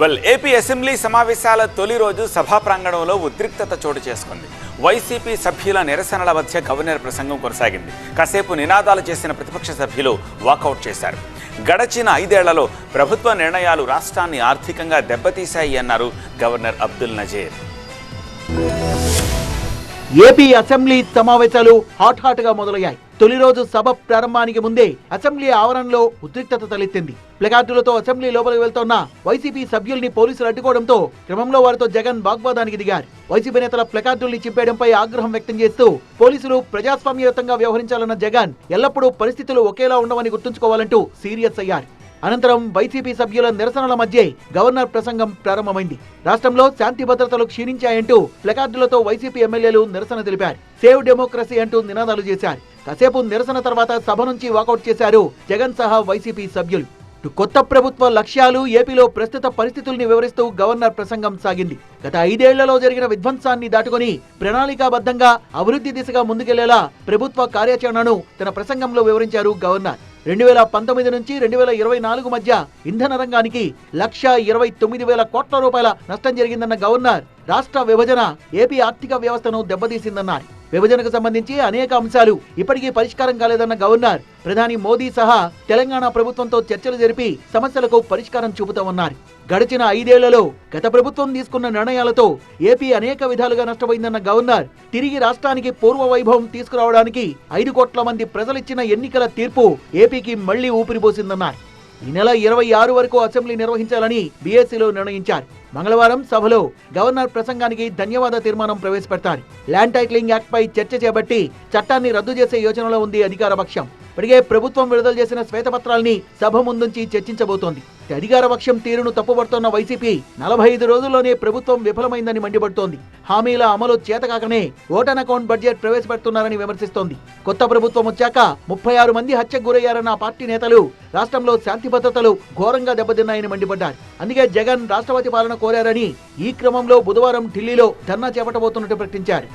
Well AP assembly సమావేశాల తొలి రోజు సభా ప్రాంగణంలో ఉద్రిక్తత చోటు చేసుకుంది. వైసీపీ సభ్యుల నిరసనల మధ్య గవర్నర్ ప్రసంగం కొనసాగింది. కాసేపు నినాదాలు చేసిన ప్రతిపక్ష సభ్యులు వాకౌట్ చేశారు. గడచిన ఐదేళ్ళలో ప్రభుత్వ నిర్ణయాలు రాష్ట్రాన్ని ఆర్థికంగా దెబ్బతీశాయి అన్నారు governor Abdul Nazeer. AP assembly సమావేశాలు హాట్ హాట్గా మొదలయ్యాయి. తొలి రోజు సభ ప్రారంభానికి ముందే అసెంబ్లీ ఆవరణలో ఉద్రిక్తత తలెత్తింది. ప్లకార్డులతో అసెంబ్లీ లోపలికి వెళ్తున్న వైసీపీ సభ్యుల్ని పోలీసులు అడ్డుకోవడంతో క్రమంలో వారితో జగన్ వాగ్వాదానికి దిగారు. వైసీపీ నేతల ప్లకార్డుల్ని చింపేయడంపై ఆగ్రహం వ్యక్తం చేస్తూ పోలీసులు ప్రజాస్వామ్యయుతంగా వ్యవహరించాలన్న జగన్ ఎల్లప్పుడూ పరిస్థితులు ఒకేలా ఉండవని గుర్తుంచుకోవాలంటూ సీరియస్ అయ్యారు. అనంతరం వైసీపీ సభ్యుల నిరసనల మధ్య గవర్నర్ ప్రసంగం ప్రారంభమైంది. రాష్ట్రంలో శాంతి భద్రతలు క్షీణించాయంటూ ప్లకార్డులతో వైసీపీ ఎమ్మెల్యేలు నిరసన తెలిపారు. సేవ్ డెమోక్రసీ అంటూ నినాదాలు చేశారు. కాసేపు నిరసన తర్వాత సభ నుంచి వాకౌట్ చేశారు జగన్ సహా వైసీపీ సభ్యులు. కొత్త ప్రభుత్వ లక్ష్యాలు ఏపీలో ప్రస్తుత పరిస్థితుల్ని వివరిస్తూ గవర్నర్ ప్రసంగం సాగింది. గత ఐదేళ్ళలో జరిగిన విధ్వంసాన్ని దాటుకొని ప్రణాళికాబద్ధంగా అభివృద్ధి దిశగా ముందుకెళ్ళేలా ప్రభుత్వ కార్యాచరణను తన ప్రసంగంలో వివరించారు గవర్నర్. రెండు వేల పంతొమ్మిది నుంచి రెండు వేల ఇరవై నాలుగు మధ్య ఇంధన రంగానికి లక్ష ఇరవై తొమ్మిది వేల కోట్ల రూపాయల నష్టం జరిగిందన్న గవర్నర్ రాష్ట్ర విభజన ఏపీ ఆర్థిక వ్యవస్థను దెబ్బతీసిందన్నారు. విభజనకు సంబంధించి అనేక అంశాలు ఇప్పటికీ పరిష్కారం కాలేదన్న గవర్నర్ ప్రధాని మోదీ సహా తెలంగాణ ప్రభుత్వంతో చర్చలు జరిపి సమస్యలకు పరిష్కారం చూపుతామన్నారు. గడిచిన ఐదేళ్ళలో గత ప్రభుత్వం తీసుకున్న నిర్ణయాలతో ఏపీ అనేక విధాలుగా నష్టపోయిందన్న గవర్నర్ తిరిగి రాష్ట్రానికి పూర్వ వైభవం తీసుకురావడానికి ఐదు కోట్ల మంది ప్రజలిచ్చిన ఎన్నికల తీర్పు ఏపీకి మళ్ళీ ఊపిరిపోసిందన్నారు ఈ నెల ఇరవై ఆరు వరకు అసెంబ్లీ నిర్వహించాలని బీఎస్సీలో నిర్ణయించారు. మంగళవారం సభలో గవర్నర్ ప్రసంగానికి ధన్యవాద తీర్మానం ప్రవేశపెడతారు. ల్యాండ్ టైటిలింగ్ యాక్ట్ పై చర్చ చేపట్టి చట్టాన్ని రద్దు చేసే యోచనలో ఉంది అధికార పక్షం. ఇప్పటికే ప్రభుత్వం విడుదల చేసిన శ్వేతపత్రాల్ని సభ ముందుంచి చర్చించబోతోంది. అధికార పక్షం తీరును తప్పుపడుతున్న వైసీపీ నలభై ఐదు రోజుల్లోనే ప్రభుత్వం విఫలమైందని మండిపడుతోంది. హామీల అమలు చేతకాకనే ఓటన్ అకౌంట్ బడ్జెట్ ప్రవేశపెడుతున్నారని విమర్శిస్తోంది. కొత్త ప్రభుత్వం వచ్చాక ముప్పై ఆరు మంది హత్యకు గురయ్యారన్న పార్టీ నేతలు రాష్ట్రంలో శాంతి భద్రతలు ఘోరంగా దెబ్బతిన్నాయని మండిపడ్డారు. అందుకే జగన్ రాష్ట్రపతి పాలన కోరారని ఈ క్రమంలో బుధవారం ఢిల్లీలో ధర్నా చేపట్టబోతున్నట్టు ప్రకటించారు.